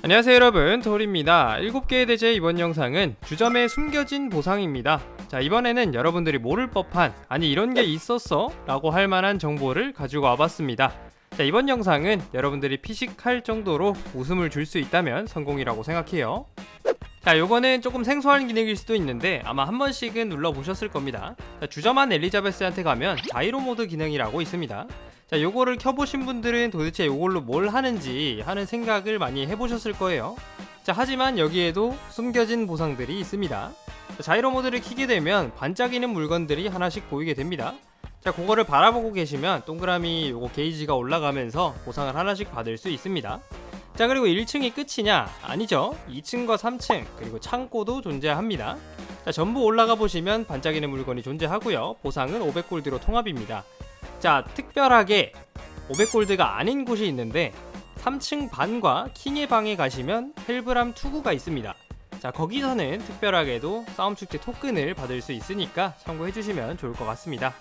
안녕하세요 여러분. 도리입니다. 7개의 대제 이번 영상은 주점의 숨겨진 보상입니다. 자 이번에는 여러분들이 모를 법한 아니 이런 게 있었어? 라고 할 만한 정보를 가지고 와봤습니다. 자 이번 영상은 여러분들이 피식할 정도로 웃음을 줄 수 있다면 성공이라고 생각해요. 자 요거는 조금 생소한 기능일 수도 있는데 아마 한 번씩은 눌러보셨을 겁니다. 자, 주점한 엘리자베스한테 가면 자이로 모드 기능이라고 있습니다 자 요거를 켜보신 분들은 도대체 요걸로 뭘 하는지 하는 생각을 많이 해보셨을 거예요. 자 하지만 여기에도 숨겨진 보상들이 있습니다. 자, 자이로 모드를 키게 되면 반짝이는 물건들이 하나씩 보이게 됩니다. 자 그거를 바라보고 계시면 동그라미 요거 게이지가 올라가면서 보상을 하나씩 받을 수 있습니다. 자 그리고 1층이 끝이냐? 아니죠. 2층과 3층 그리고 창고도 존재합니다. 자 전부 올라가 보시면 반짝이는 물건이 존재하고요. 보상은 500골드로 통합입니다 자 특별하게 500골드가 아닌 곳이 있는데 3층 반과 킹의 방에 가시면 헬브람 투구가 있습니다. 자 거기서는 특별하게도 싸움 축제 토큰을 받을 수 있으니까 참고해 주시면 좋을 것 같습니다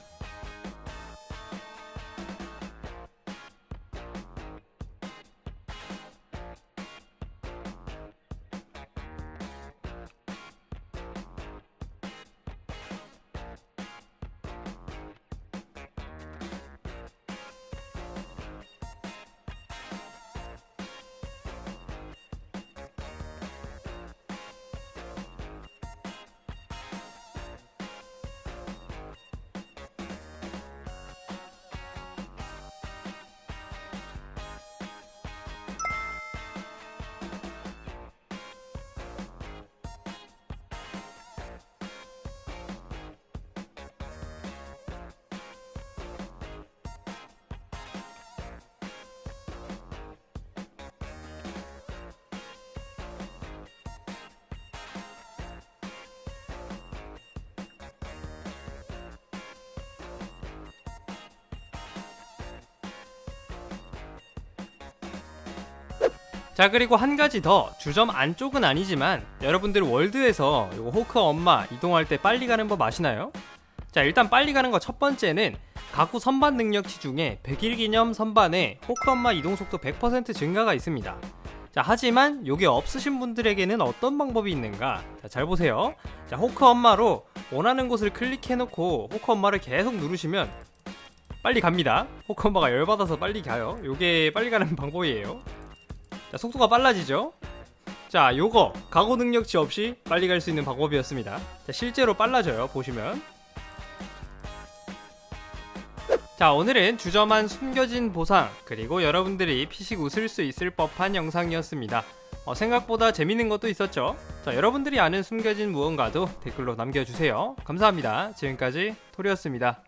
자 그리고 한 가지 더 주점 안쪽은 아니지만 여러분들 월드에서 요거 호크 엄마 이동할 때 빨리 가는 법 아시나요? 자 일단 빨리 가는 거 첫 번째는 가구 선반 능력치 중에 100일 기념 선반에 호크 엄마 이동 속도 100% 증가가 있습니다. 자 하지만 요게 없으신 분들에게는 어떤 방법이 있는가? 자 잘 보세요. 자 호크 엄마로 원하는 곳을 클릭해 놓고 호크 엄마를 계속 누르시면 빨리 갑니다. 호크 엄마가 열받아서 빨리 가요. 요게 빨리 가는 방법이에요. 자, 속도가 빨라지죠? 자, 요거 가고 능력치 없이 빨리 갈 수 있는 방법이었습니다. 자, 실제로 빨라져요. 보시면. 자, 오늘은 주저만 숨겨진 보상 그리고 여러분들이 피식 웃을 수 있을 법한 영상이었습니다. 어, 생각보다 재밌는 것도 있었죠. 자, 여러분들이 아는 숨겨진 무언가도 댓글로 남겨주세요. 감사합니다. 지금까지 토리였습니다.